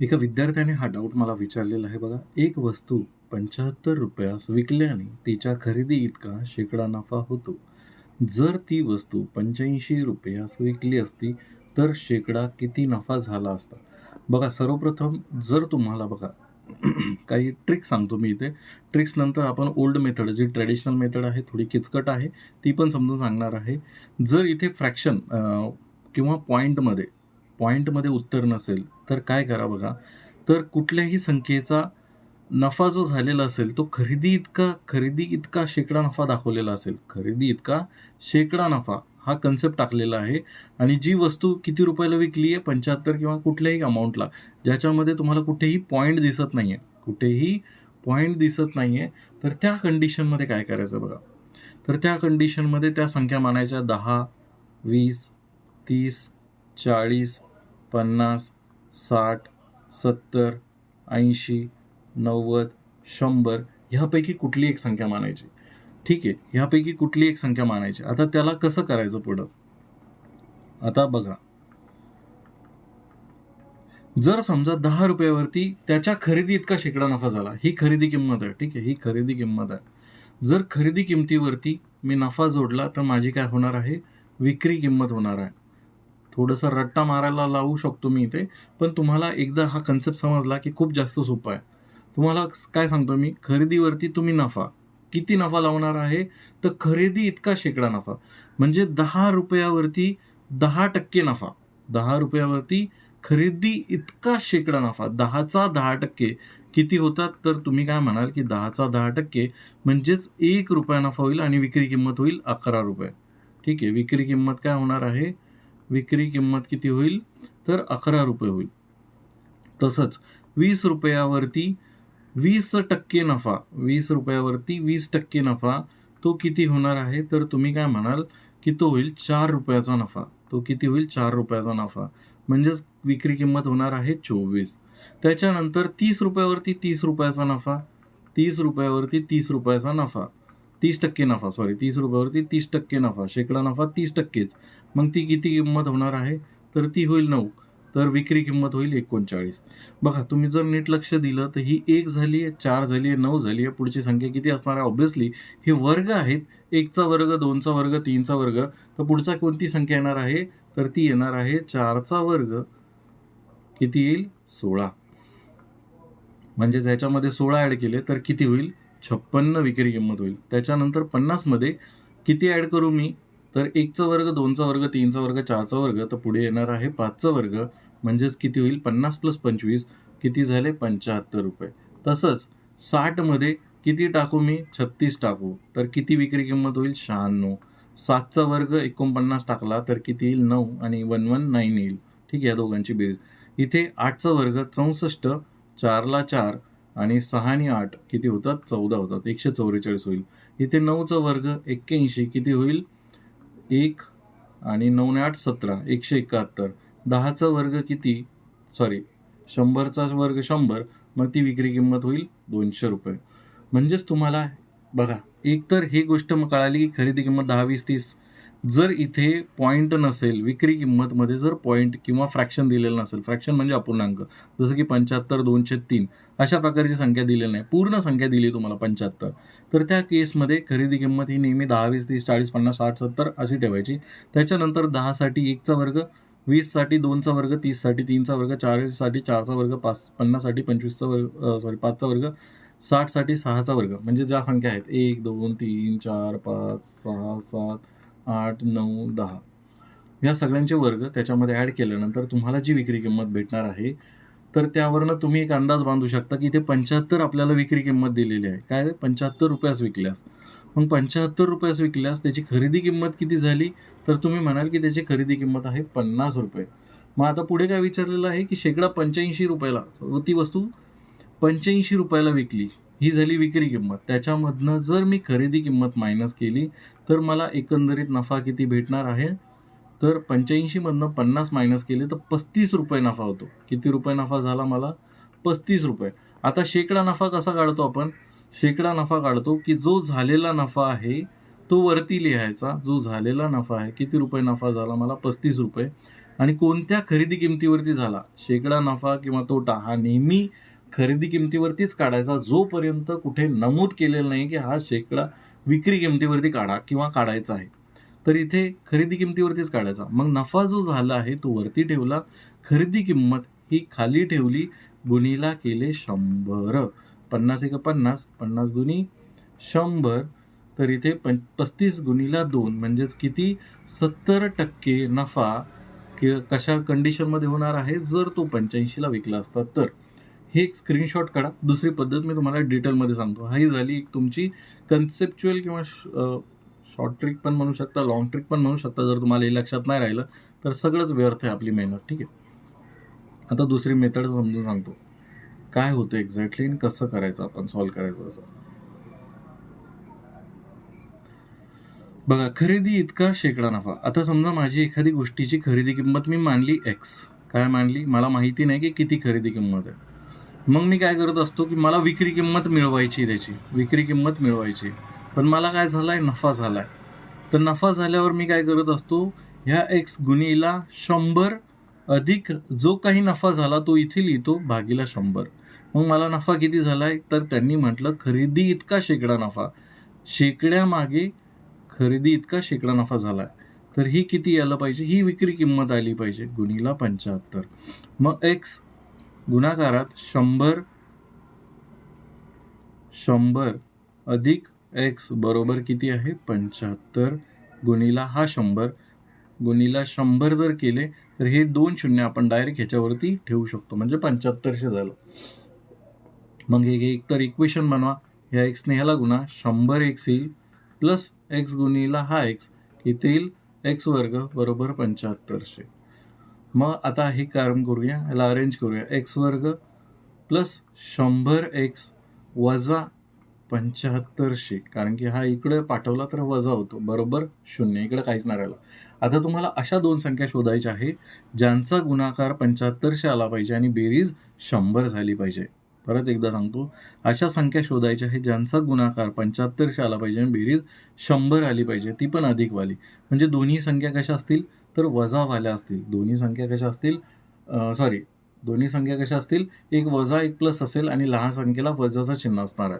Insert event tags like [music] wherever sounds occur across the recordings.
एका विद्यार्थ्याने हा डाऊट मला विचारलेला आहे बघा एक वस्तू पंच्याहत्तर रुपयास विकल्याने तिच्या खरेदी इतका शेकडा नफा होतो. जर ती वस्तू पंच्याऐंशी रुपयास विकली असती तर शेकडा किती नफा झाला असता? बघा सर्वप्रथम जर तुम्हाला बघा [clears throat] काही ट्रिक्स सांगतो मी इथे. ट्रिक्स नंतर आपण ओल्ड मेथड जी ट्रॅडिशनल मेथड आहे थोडी किचकट आहे ती पण समजून सांगणार आहे. जर इथे फ्रॅक्शन किंवा पॉईंटमध्ये पॉईंटमध्ये उत्तर नसेल तर काय करा बघा. तर कुठल्याही संख्येचा नफा जो झालेला असेल तो खरेदी इतका खरेदी इतका शेकडा नफा दाखवलेला असेल. खरेदी इतका शेकडा नफा हा कन्सेप्ट टाकलेला आहे. आणि जी वस्तू किती रुपयाला विकली आहे? पंच्याहत्तर किंवा कुठल्याही अमाऊंटला ज्याच्यामध्ये तुम्हाला कुठेही पॉईंट दिसत नाही आहे कुठेही पॉईंट दिसत नाही आहे तर त्या कंडिशनमध्ये काय करायचं बघा. तर त्या कंडिशनमध्ये त्या संख्या मानायच्या दहा वीस तीस चाळीस पन्नास साठ सत्तर ऐंशी नव्वद शंभर ह्यापैकी कुठली एक संख्या मानायची? ठीक आहे ह्यापैकी कुठली एक संख्या मानायची? आता त्याला कसं करायचं पुढं? आता बघा. जर समजा दहा रुपयावरती त्याच्या खरेदी इतका शेकडा नफा झाला ही खरेदी किंमत आहे ठीक आहे ही खरेदी किंमत आहे. जर खरेदी किमतीवरती मी नफा जोडला तर माझी काय होणार आहे? विक्री किंमत होणार आहे. थोडंसं रट्टा मारायला लावू शकतो मी इथे पण तुम्हाला एकदा हा कन्सेप्ट समजला की खूप जास्त सोपा आहे. तुम्हाला काय सांगतो मी? खरेदीवरती तुम्ही नफा. किती नफा लावणार आहे? तर खरेदी इतका शेकडा नफा. म्हणजे दहा रुपयावरती दहा टक्के नफा. दहा रुपयावरती खरेदी इतका शेकडा नफा. दहाचा दहा टक्के. किती होतात? तर तुम्ही काय म्हणाल की दहाचा दहा टक्के म्हणजेच एक रुपया नफा होईल आणि विक्री किंमत होईल अकरा रुपये. ठीक आहे विक्री किंमत काय होणार आहे? विक्री किंमत किती होईल? तर अकरा रुपये होईल. तसंच वीस रुपयावरती वीस टक्के नफा वीस रुपयावरती वीस टक्के नफा तो किती होणार आहे? तर तुम्ही काय म्हणाल की तो होईल चार रुपयाचा नफा तो किती होईल? चार रुपयाचा नफा. म्हणजेच विक्री किंमत होणार आहे चोवीस. त्याच्यानंतर तीस रुपयावरती तीस रुपयाचा नफा तीस रुपयावरती तीस रुपयाचा नफा. तीस टक्के नफा सॉरी तीस रुपयावरती तीस टक्के नफा शेकडा नफा तीस टक्केच. मग ती किती किंमत होणार आहे? तर ती होईल नऊ. तर विक्री किंमत होईल एकोणचाळीस. बघा तुम्ही जर नीट लक्ष दिलं तर ही एक झाली आहे चार झाली आहे नऊ झाली आहे पुढची संख्या किती असणार आहे? ऑब्व्हियसली हे वर्ग आहेत. एकचा वर्ग दोनचा वर्ग तीनचा वर्ग. तर पुढचा कोणती संख्या येणार आहे? तर ती येणार आहे चारचा वर्ग. किती येईल? सोळा. म्हणजे ज्याच्यामध्ये सोळा ॲड केले तर किती होईल? छप्पन्न विक्री किंमत होईल. त्याच्यानंतर पन्नासमध्ये किती ॲड करू मी? तर एकचा वर्ग दोनचा वर्ग तीनचा वर्ग चारचा वर्ग तर पुढे येणार आहे पाचचा वर्ग. म्हणजेच किती होईल? पन्नास प्लस पंचवीस किती झाले? पंच्याहत्तर रुपये. तसंच साठमध्ये किती टाकू मी? छत्तीस टाकू. तर किती विक्री किंमत होईल? शहाण्णव. सातचा वर्ग एकोणपन्नास टाकला तर किती येईल? नऊ आणि वन वन नाईन येईल. ठीक आहे या दोघांची बेरीज. इथे आठचा वर्ग चौसष्ट चारला चार आणि सहा आणि आठ किती होतात? चौदा होतात. एकशे चौवेचाळीस होईल. इथे नऊचा वर्ग एक्क्याऐंशी किती होईल? एक आणि नऊने आठ सतरा. एकशे एकाहत्तर. दहाचा वर्ग किती? सॉरी शंभरचा वर्ग शंभर. मग ती विक्री किंमत होईल दोनशे रुपये. म्हणजेच तुम्हाला बघा एक तर ही गोष्ट मग कळाली की खरेदी किंमत दहा वीस तीस जर इथे पॉईंट नसेल विक्री किंमतमध्ये जर पॉईंट किंवा फ्रॅक्शन दिलेलं नसेल फ्रॅक्शन म्हणजे अपूर्णांक जसं की पंच्याहत्तर दोनशे तीन अशा प्रकारची संख्या दिलेली नाही. पूर्ण संख्या दिली तुम्हाला पंच्याहत्तर. तर त्या केसमध्ये खरेदी किंमत ही नेहमी दहा वीस तीस चाळीस पन्नास साठ सत्तर अशी ठेवायची. त्याच्यानंतर दहासाठी एकचा वर्ग वीससाठी दोनचा वर्ग तीससाठी तीनचा वर्ग चाळीससाठी चारचा वर्ग पाच पन्नाससाठी पंचवीसचा वर्ग सॉरी पाचचा वर्ग साठसाठी सहाचा वर्ग. म्हणजे ज्या संख्या आहेत एक दोन तीन चार पाच सहा सात आठ नऊ दहा. या सगळ्यांचे वर्ग त्याच्यामध्ये ॲड केल्यानंतर तुम्हाला जी विक्री किंमत भेटणार आहे तर त्यावरनं तुम्ही एक अंदाज बांधू शकता की ते पंच्याहत्तर आपल्याला विक्री किंमत दिलेली आहे. काय पंच्याहत्तर रुपयास विकल्यास. मग पंच्याहत्तर रुपयास विकल्यास त्याची खरेदी किंमत किती झाली? तर तुम्ही म्हणाल की त्याची खरेदी किंमत आहे पन्नास रुपये. मग आता पुढे काय विचारलेलं आहे की शेकडा पंच्याऐंशी रुपयाला ती वस्तू पंच्याऐंशी रुपयाला विकली ही झाली विक्री किंमत. त्याच्यामधनं जर मी खरेदी किंमत मायनस केली तर मला एकंदरीत नफा किती भेटणार आहे? तर पंच्याऐंशीमधनं पन्नास मायनस केले तर पस्तीस रुपये नफा होतो. किती रुपये नफा झाला मला? पस्तीस रुपये. आता शेकडा नफा कसा काढतो आपण? शेकडा नफा काढतो की जो झालेला नफा आहे तो वरती लिहायचा. जो झालेला नफा आहे किती रुपये नफा झाला मला? पस्तीस रुपये. आणि कोणत्या खरेदी किमतीवरती झाला? शेकडा नफा किंवा तोटा हा नेहमी खरेदी किमतीवरतीच काढायचा जोपर्यंत कुठे नमूद केलेलं नाही की हा शेकडा विक्री किमतीवरती काढा किंवा काढायचा आहे. तर इथे खरेदी किमतीवरतीच काढायचा. मग नफा जो झाला आहे तो वरती ठेवला. खरेदी किंमत ही खाली ठेवली. गुणीला केले शंभर. पन्नास एक पन्नास पन्नास दुनी शंभर. तर इथे पं पस्तीस गुणीला दोन म्हणजेच किती? सत्तर टक्के नफा कि कशा कंडिशनमध्ये होणार आहे? जर तो पंच्याऐंशीला विकला असता तर. हे एक स्क्रीनशॉट काढा. दुसरी पद्धत मी तुम्हाला डिटेलमध्ये सांगतो. ही झाली एक तुमची कन्सेप्च्युअल किंवा शॉर्ट ट्रिक पण म्हणू शकता लॉंग ट्रिक पण म्हणू शकता जर तुम्हाला हे लक्षात नाही राहिलं तर सगळंच व्यर्थ आहे आपली मेहनत. ठीक आहे? आता दुसरी मेथड समजून सांगतो. काय होतं एक्झॅक्टली आणि कसं करायचं आपण सॉल्व्ह करायचं असं? बघा खरेदी इतका शेकडा नफा. आता समजा माझी एखादी गोष्टीची खरेदी किंमत मी मानली एक्स काय मानली? मला माहिती नाही की किती खरेदी किंमत आहे. मग मी काय करत असतो की मला विक्री किंमत मिळवायची त्याची. विक्री किंमत मिळवायची. पण मला काय झालाय? नफा झाला आहे तर नफा झाल्यावर मी काय करत असतो ह्या एक्स गुणीला शंभर अधिक जो काही नफा झाला तो इथे लिहितो भागीला शंभर. मग मला नफा किती झाला आहे तर त्यांनी म्हटलं खरेदी इतका शेकडा नफा. शेकड्यामागे खरेदी इतका शेकडा नफा झाला आहे तर ही किती यायला पाहिजे? ही विक्री किंमत आली पाहिजे गुणीला पंच्याहत्तर. मग एक्स गुणाकारात शंभर शंभर अधिक एक्स बरोबर किती आहे? पंच्याहत्तर गुणीला हा शंभर. गुणीला शंभर जर केले तर हे दोन शून्य आपण डायरेक्ट ह्याच्यावरती ठेवू शकतो. म्हणजे पंच्याहत्तरशे झालं. मग हे एक तर इक्वेशन बनवा. ह्या एक्सने ह्याला गुणा. शंभर एक्स येईल प्लस एक्स गुणीला हा एक्स येथील येईल एक्स वर्ग बरोबर पंच्याहत्तरशे. मग आता हे कारण करूया ह्याला अरेंज करूया. एक्स वर्ग प्लस शंभर एक्स वजा पंच्याहत्तरशे कारण की हा इकडे पाठवला तर वजा होतो. बरोबर शून्य. इकडे काहीच नाही राहिलं. आता तुम्हाला अशा दोन संख्या शोधायच्या आहे ज्यांचा गुणाकार पंच्याहत्तरशे आला पाहिजे आणि बेरीज शंभर झाली पाहिजे. परत एकदा सांगतो. अशा संख्या शोधायच्या आहे ज्यांचा गुणाकार पंच्याहत्तरशे आला पाहिजे आणि बेरीज शंभर आली पाहिजे. ती पण अधिकवाली म्हणजे दोन्ही संख्या कशा असतील? तर वजावाल्या असतील. दोन्ही संख्या कशा असतील? सॉरी दोन्ही संख्या कशा असतील? एक वजा एक प्लस असेल आणि लहान संख्येला वजाचं चिन्ह असणार आहे.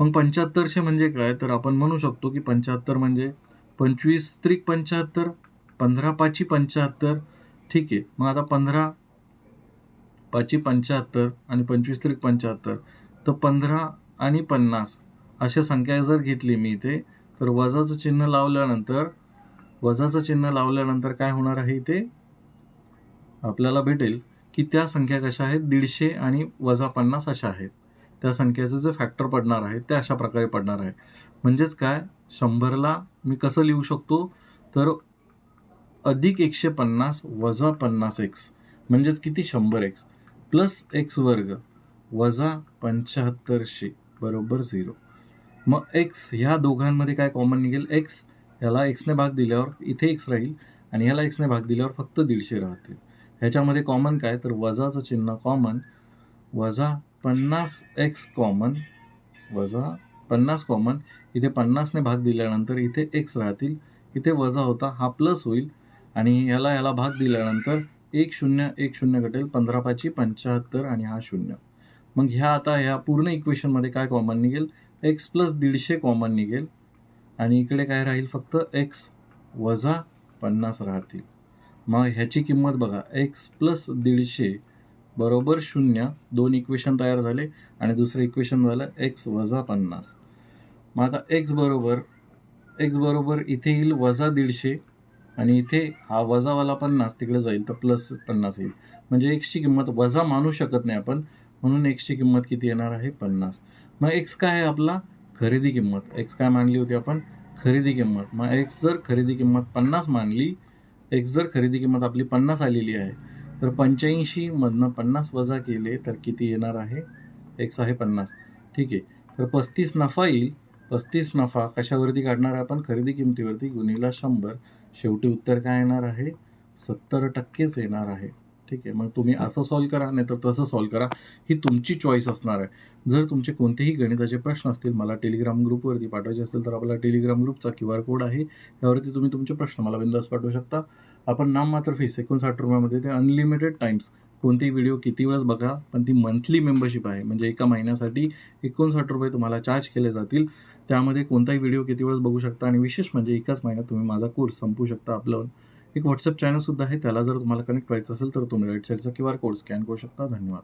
मग पंच्याहत्तरशे म्हणजे काय? तर आपण म्हणू शकतो की पंच्याहत्तर म्हणजे पंचवीस त्रिक पंच्याहत्तर पंधरा पाची पंच्याहत्तर. ठीक आहे. मग आता पंधरा पाची पंच्याहत्तर आणि पंचवीस त्रिक पंच्याहत्तर. तर पंधरा आणि पन्नास अशा संख्या जर घेतली मी इथे तर वजाचं चिन्ह लावल्यानंतर वजाचं चिन्ह लावल्यानंतर काय होणार आहे ते आपल्याला भेटेल की त्या संख्या कशा आहेत? दीडशे आणि वजा पन्नास अशा आहेत. त्या संख्येचं जे फॅक्टर पडणार आहे ते अशा प्रकारे पडणार आहे. म्हणजेच काय? शंभरला मी कसं लिहू शकतो? तर अधिक एकशे पन्नास वजा पन्नास एक्स म्हणजेच किती? शंभर एक्स प्लस एक्स वर्ग वजा पंच्याहत्तरशे बरोबर झिरो. मग एक्स ह्या दोघांमध्ये काय कॉमन निघेल? एक्स ह्याला एक्सने भाग दिल्यावर इथे एक्स राहील आणि ह्याला एक्सने भाग दिल्यावर फक्त दीडशे राहतील. ह्याच्यामध्ये कॉमन काय? तर वजाचं चिन्ह कॉमन वजा पन्नास एक्स कॉमन वजा पन्नास कॉमन इथे पन्नासने भाग दिल्यानंतर इथे एक्स राहतील इथे वजा होता हा प्लस होईल आणि ह्याला ह्याला भाग दिल्यानंतर एक शून्य एक शून्य घटेल पंधरा पाची पंच्याहत्तर आणि हा शून्य. मग ह्या आता ह्या पूर्ण इक्वेशनमध्ये काय कॉमन निघेल? एक्स प्लस दीडशे कॉमन निघेल. आणि इकडे काय राहील फक्त एक्स वजा पन्नास राहतील. मग ह्याची किंमत बघा एक्स प्लस दीडशे बरोबर शून्य दोन इक्वेशन तयार झाले आणि दुसरं इक्वेशन झालं एक्स वजा पन्नास. मग आता एक्स बरोबर एक्स बरोबर इथे येईल वजा दीडशे आणि इथे हा वजावाला पन्नास तिकडे जाईल तर प्लस पन्नास येईल. म्हणजे एक्सची किंमत वजा मानू शकत नाही आपण म्हणून एक्सची किंमत किती येणार आहे? पन्नास. मग एक्स काय आहे आपला? खरेदी किंमत. एक्स काय मानली होती आपण? खरेदी किंमत. मग एक्स जर खरेदी किंमत पन्नास मानली एक्स जर खरेदी किंमत आपली पन्नास आलेली आहे तर पंच्याऐंशीमधनं पन्नास वजा केले तर किती येणार आहे? एक्स आहे पन्नास. ठीक आहे. तर पस्तीस नफा येईल. पस्तीस नफा कशावरती काढणार आहे आपण? खरेदी किमतीवरती. गुन्हेला शंभर. शेवटी उत्तर काय येणार आहे? सत्तर टक्केच येणार आहे. ठीक आहे मग तुम्ही असं सॉल्व करा नाही तर तसं सॉल्व करा. ही तुमची चॉईस असणार आहे. जर तुमचे कोणतेही गणिताचे प्रश्न असतील मला टेलिग्राम ग्रुपवरती पाठवायचे असतील तर आपला टेलिग्राम ग्रुपचा क्यू आर कोड आहे. त्यावरती तुम्ही तुमचे प्रश्न मला बिंदास पाठवू शकता. आपण नाम मात्र फीस एकोणसाठ रुपयामध्ये ते अनलिमिटेड टाइम्स कोणतेही व्हिडिओ किती वेळेस बघा पण ती मंथली मेंबरशिप आहे. म्हणजे एका महिन्यासाठी एकोणसाठ रुपये तुम्हाला चार्ज केले जातील. त्यामध्ये कोणताही व्हिडिओ किती वेळेस बघू शकता आणि विशेष म्हणजे एकाच महिन्यात तुम्ही माझा कोर्स संपू शकता आपलं. एक व्हॉट्सअप चॅनलसुद्धा आहे त्याला जर तुम्हाला कनेक्ट व्हायचं असेल तर तुम्ही राईट साईडचा क्यू आर कोड स्कॅन करू शकता. धन्यवाद.